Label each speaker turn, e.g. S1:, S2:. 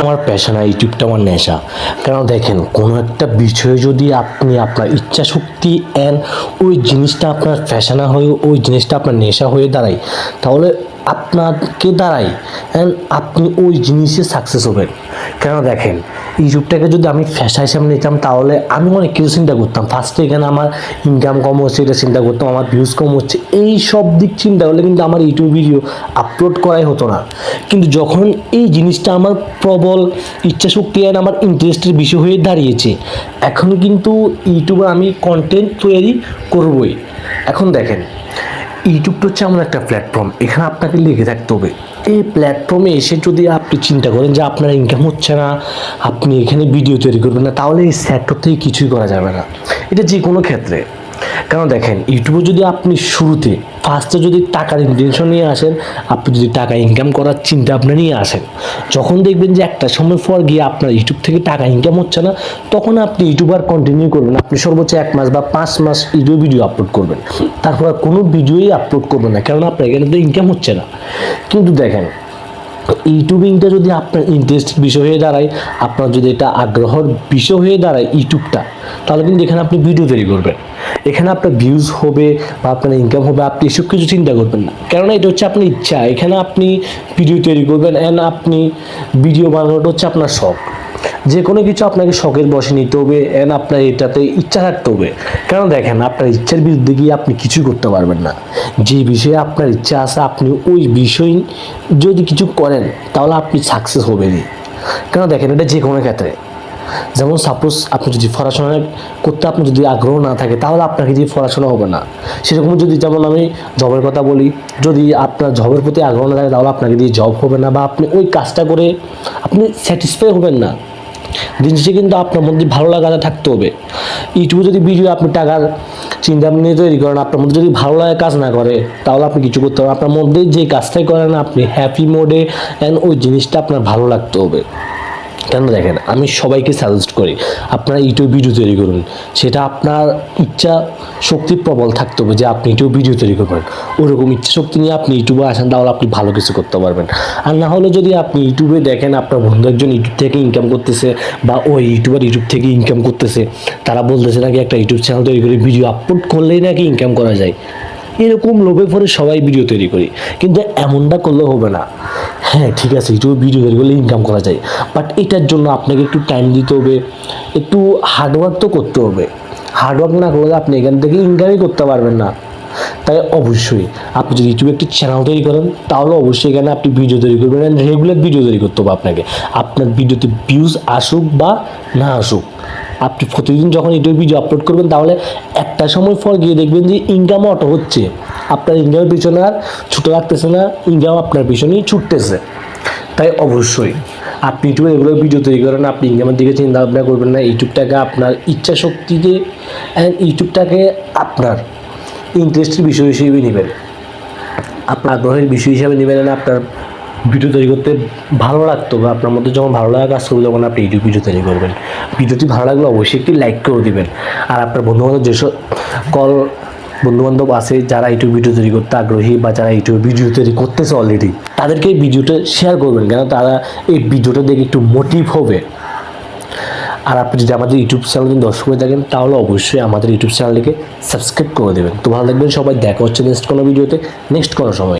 S1: আমার পেশা না ইউটিউবটা আমার নেশা। কারণ দেখেন, কোনো একটা বিষয়ে যদি আপনি আপনার ইচ্ছা শক্তি অ্যান্ড ওই জিনিসটা আপনার ফ্যাশানা হয়ে, ওই জিনিসটা আপনার নেশা হয়ে দাঁড়ায়, তাহলে আপনাকে দাঁড়ায় অ্যান্ড আপনি ওই জিনিসে সাকসেস হবেন। কেন দেখেন ইউটিউবটাকে যদি আমি ফ্যাশা হিসাবে নিতাম, তাহলে আমি অনেক কিছু চিন্তা করতাম। ফার্স্টে এখানে আমার ইনকাম কম হচ্ছে, এটা চিন্তা করতাম, আমার ভিউজ কম হচ্ছে। এই সব দিক চিন্তা করলে কিন্তু আমার ইউটিউব ভিডিও আপলোড করাই হতো না। কিন্তু যখন এই জিনিসটা আমার প্রবল ইচ্ছা শক্তি আর আমার ইন্টারেস্টের বিষয় হয়ে দাঁড়িয়েছে, এখন কিন্তু ইউটিউবে আমি কন্টেন্ট তৈরি করবই। এখন দেখেন ইউটিউবটা হচ্ছে এমন একটা প্ল্যাটফর্ম এখানে আপনাকে লিখে থাকতে হবে। এই প্ল্যাটফর্মে এসে যদি আপনি চিন্তা করেন যে আপনার ইনকাম হচ্ছে না, আপনি এখানে ভিডিও তৈরি করবেন না, তাহলে এই সেক্টর থেকে কিছুই করা যাবে না। এটা যে কোনো ক্ষেত্রে। কারণ দেখেন, ইউটিউবে যদি আপনি শুরুতে ফার্স্টে যদি টাকার ইন্টেনশন নিয়ে আসেন, আপনি যদি টাকা ইনকাম করার চিন্তা ভাবনা নিয়ে আসেন, যখন দেখবেন যে একটা সময় পর গিয়ে আপনার ইউটিউব থেকে টাকা ইনকাম হচ্ছে না, তখন আপনি ইউটিউবার কন্টিনিউ করবেন আপনি সর্বোচ্চ এক মাস বা পাঁচ মাস ইউটিউব ভিডিও আপলোড করবেন। তারপর কোনো ভিডিওই আপলোড করবেন না কারণ আপনার এখানে তো ইনকাম হচ্ছে না। কিন্তু দেখেন ইউটিউবিংটা যদি আপনার ইন্টারেস্ট বিষয় হয়ে দাঁড়ায়, আপনার যদি এটা আগ্রহর বিষয় হয়ে দাঁড়ায় ইউটিউবটা, তাহলে কিন্তু এখানে আপনি ভিডিও তৈরি করবেন। এখানে আপনার ভিউজ হবে বা আপনার ইনকাম হবে, আপনি এসব কিছু চিন্তা করবেন না। কেননা এটা হচ্ছে আপনার ইচ্ছা। এখানে আপনি ভিডিও তৈরি করবেন অ্যান্ড আপনি ভিডিও বানানোটা হচ্ছে আপনার শখ। যে কোনো কিছু আপনাকে শখের বসে নিতে হবে অ্যান্ড আপনার এটাতে ইচ্ছা থাকতে হবে। কেন দেখেন, আপনার ইচ্ছার বিরুদ্ধে গিয়ে আপনি কিছুই করতে পারবেন না। যে বিষয়ে আপনার ইচ্ছা আছে, আপনি ওই বিষয় যদি কিছু করেন, তাহলে আপনি সাকসেস হবেনই। কেন দেখেন, এটা যে কোনো ক্ষেত্রে। যেমন সাপোজ আপনি যদি পড়াশোনা করতে আপনার যদি আগ্রহ না থাকে, তাহলে আপনাকে দিয়ে পড়াশোনা হবে না। সেরকম যদি যেমন আমি জবের কথা বলি, যদি আপনার জবের প্রতি আগ্রহ না থাকে, তাহলে আপনাকে দিয়ে জব হবে না বা আপনি ওই কাজটা করে আপনি স্যাটিসফাই হবেন না। শেষে কিন্তু আপনার মধ্যে ভালো লাগাটা থাকতে হবে। ইউটিউবে যদি ভিডিও আপনি টাকার চিন্তা নিয়ে তৈরি করেন, আপনার মধ্যে যদি ভালো লাগে কাজ না করে, তাহলে আপনি কিছু করতে পারেন আপনার মধ্যে যে কাজটাই করেন আপনি হ্যাপি মোডে অ্যান্ড ওই জিনিসটা আপনার ভালো লাগতে হবে। কেন দেখেন, আমি সবাইকে সাজেস্ট করি, আপনারা ইউটিউব ভিডিও তৈরি করুন। সেটা আপনার ইচ্ছা শক্তি প্রবল থাকতে হবে যে আপনি ইউটিউব ভিডিও তৈরি করবেন। ওরকম ইচ্ছা শক্তি নিয়ে আপনি ইউটিউবে আসেন, তাহলে আপনি ভালো কিছু করতে পারবেন। আর না হলে যদি আপনি ইউটিউবে দেখেন, আপনার বন্ধু একজন ইউটিউব থেকে ইনকাম করতেছে বা ওই ইউটিউবার ইউটিউব থেকে ইনকাম করতেছে, তারা বলতেছে নাকি একটা ইউটিউব চ্যানেল তৈরি করে ভিডিও আপলোড করলেই নাকি ইনকাম করা যায়। এরকম লোভে পরে সবাই ভিডিও তৈরি করি। কিন্তু এমনটা করলে হবে না। হ্যাঁ ঠিক আছে ইউটিউবে ভিডিও তৈরি করলে ইনকাম করা যায়। বাট এটার জন্য আপনাকে একটু টাইম দিতে হবে, একটু হার্ডওয়ার্ক তো করতে হবে। হার্ডওয়ার্ক না করলে আপনি এখান থেকে ইনকামই করতে পারবেন না। তাই অবশ্যই আপনি যদি ইউটিউবে একটি চ্যানেল তৈরি করেন, তাহলে অবশ্যই এখানে আপনি ভিডিও তৈরি করবেন অ্যান্ড রেগুলার ভিডিও তৈরি করতে হবে আপনাকে। আপনার ভিডিওতে ভিউজ আসুক বা না আসুক, আপনি প্রতিদিন যখন ইউটিউব ভিডিও আপলোড করবেন, তাহলে একটা সময় পর গিয়ে দেখবেন যে ইনকাম অটো হচ্ছে। আপনার ইনকামের পিছনে আর ছুটে লাগতেছে না ইনকাম আপনার পিছনেই ছুটতেছে। তাই অবশ্যই আপনি ইউটিউবে এগুলো ভিডিও তৈরি করেন, আপনি ইনকামের দিকে চিন্তা ভাবনা করবেন না, ইউটিউবটাকে আপনার ইচ্ছা শক্তিকে অ্যান্ড ইউটিউবটাকে আপনার ইন্টারেস্টের বিষয় হিসেবে নেবেন। আপনার আগ্রহের বিষয় হিসাবে নেবেন না আপনার ভিডিও তৈরি করতে ভালো লাগতো বা আপনার মধ্যে যখন ভালো লাগা কাজ করবে তখন আপনি ইউটিউব ভিডিও তৈরি করবেন। ভিডিওটি ভালো লাগলে অবশ্যই একটি লাইক করে দিবেন। আর আপনার বন্ধুবান্ধব যেসব কল বন্ধুবান্ধব আছে, যারা ইউটিউব ভিডিও তৈরি করতে আগ্রহী বা যারা ইউটিউব ভিডিও তৈরি করতেছে অলরেডি তাদেরকে এই ভিডিওটা শেয়ার করবেন কেন? তারা এই ভিডিওটা দেখে একটু মোটিভ হবে। আর আপনি যদি আমাদের ইউটিউব চ্যানেল যদি দর্শক হয়ে থাকেন, তাহলে অবশ্যই আমাদের ইউটিউব চ্যানেলটিকে সাবস্ক্রাইব করে দেবেন। তো ভালো লাগবেন সবাই, দেখা হচ্ছে নেক্সট কোনো ভিডিওতে নেক্সট কোনো সময়।